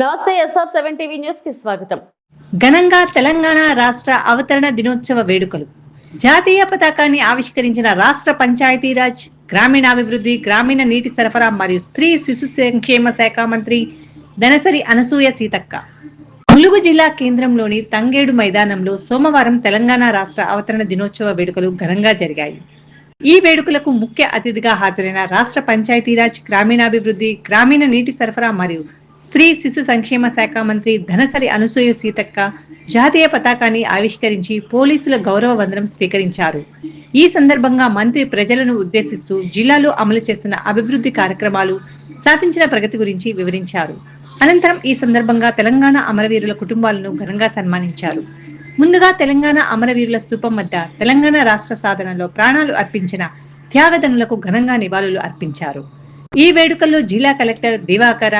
నమస్తే SR seven TV న్యూస్కి స్వాగతం. ఘనంగా తెలంగాణ రాష్ట్ర అవతరణ దినోత్సవ వేడుకలు. జాతీయ పతాకాన్ని ఆవిష్కరించిన రాష్ట్ర పంచాయతీరాజ్ గ్రామీణాభివృద్ధి గ్రామీణ నీటి సరఫరా మరియు స్త్రీ శిశు సంక్షేమ శాఖ మంత్రి దనసరి అనసూయ సీతక్క. ములుగు జిల్లా కేంద్రంలోని తంగేడు మైదానంలో సోమవారం తెలంగాణ రాష్ట్ర అవతరణ దినోత్సవ వేడుకలు ఘనంగా జరిగాయి. ఈ వేడుకలకు ముఖ్య అతిథిగా హాజరైన రాష్ట్ర పంచాయతీరాజ్ గ్రామీణాభివృద్ధి గ్రామీణ నీటి సరఫరా మరియు స్త్రీ శిశు సంక్షేమ శాఖ మంత్రి ధనసరి అనసూయ సీతక్క జాతీయ పతాకాన్ని ఆవిష్కరించి పోలీసుల గౌరవ వందనం స్వీకరించారు. ఈ సందర్భంగా మంత్రి ప్రజలను ఉద్దేశిస్తూ జిల్లాలో అమలు చేస్తున్న అభివృద్ధి కార్యక్రమాలు సాధించిన ప్రగతి గురించి వివరించారు. అనంతరం ఈ సందర్భంగా తెలంగాణ అమరవీరుల కుటుంబాలను ఘనంగా సన్మానించారు. ముందుగా తెలంగాణ అమరవీరుల స్థూపం వద్ద తెలంగాణ రాష్ట్ర సాధనలో ప్రాణాలు అర్పించిన త్యాగదనులకు ఘనంగా నివాళులు అర్పించారు. ఈ వేడుకల్లో జిల్లా collector Divakara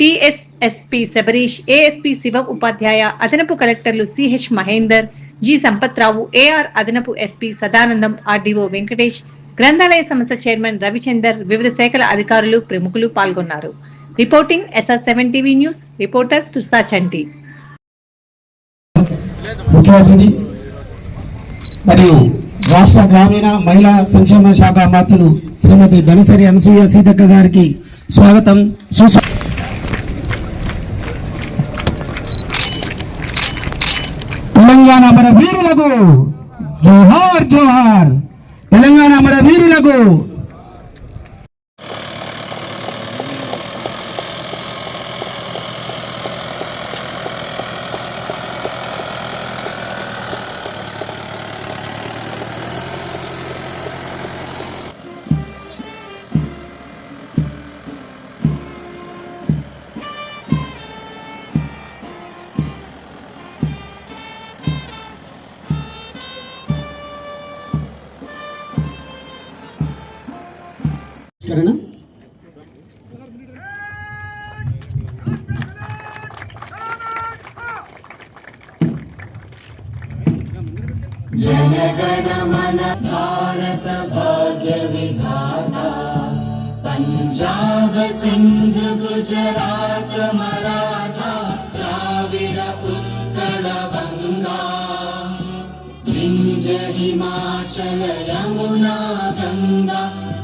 TSSP Sabarish ASP Shiva Upadhyaya అదనపు కలెక్టర్లు CH Mahender G Sampathrao AR అదనపు ఎస్పి సదానందం ఆర్డీఓ వెంకటేష్ గ్రంథాలయ సంస్థ చైర్మన్ రవిచందర్ వివిధ శాఖల అధికారులు ప్రముఖులు పాల్గొన్నారు. Reporting SR seven TV news reporter Tursa Chanti. ముఖ్య అతిథి మరియు రాష్ట్ర గ్రామీణ మహిళా సంక్షేమ శాఖ మంత్రులు శ్రీమతి ధనసరి అనసూయ సీతక్క గారికి స్వాగతం. సుస్వాగతం తెలంగాణ మన వీరులకు జోహార్ జోహార్. తెలంగాణ మన వీరులకు ಸರಿನಾ जनगणमन भारत भाग्य विधाता पंजाब सिंध गुजरात मराठा द्राविड उत्कल गङ्गा हिमाचल यमुना गङ्गा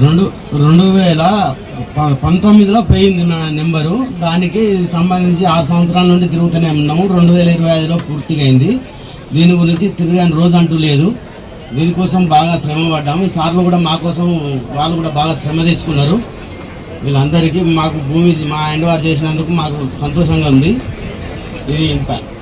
రెండు రెండు వేల ప- పంతొమ్మిదిలో పోయింది నా నెంబరు. దానికి సంబంధించి ఆరు సంవత్సరాల నుండి తిరుగుతూనే ఉన్నాము. రెండు వేల ఇరవై ఐదులో పూర్తిగా అయింది దీని గురించి తిరగని రోజు అంటూ లేదు. దీనికోసం బాగా శ్రమ పడ్డాము ఈ సార్లు కూడా మా కోసం వాళ్ళు కూడా బాగా శ్రమ తీసుకున్నారు. వీళ్ళందరికీ మాకు భూమి మా అండ్ వారు చేసినందుకు మాకు సంతోషంగా ఉంది. ఇది ఇంపాక్ట్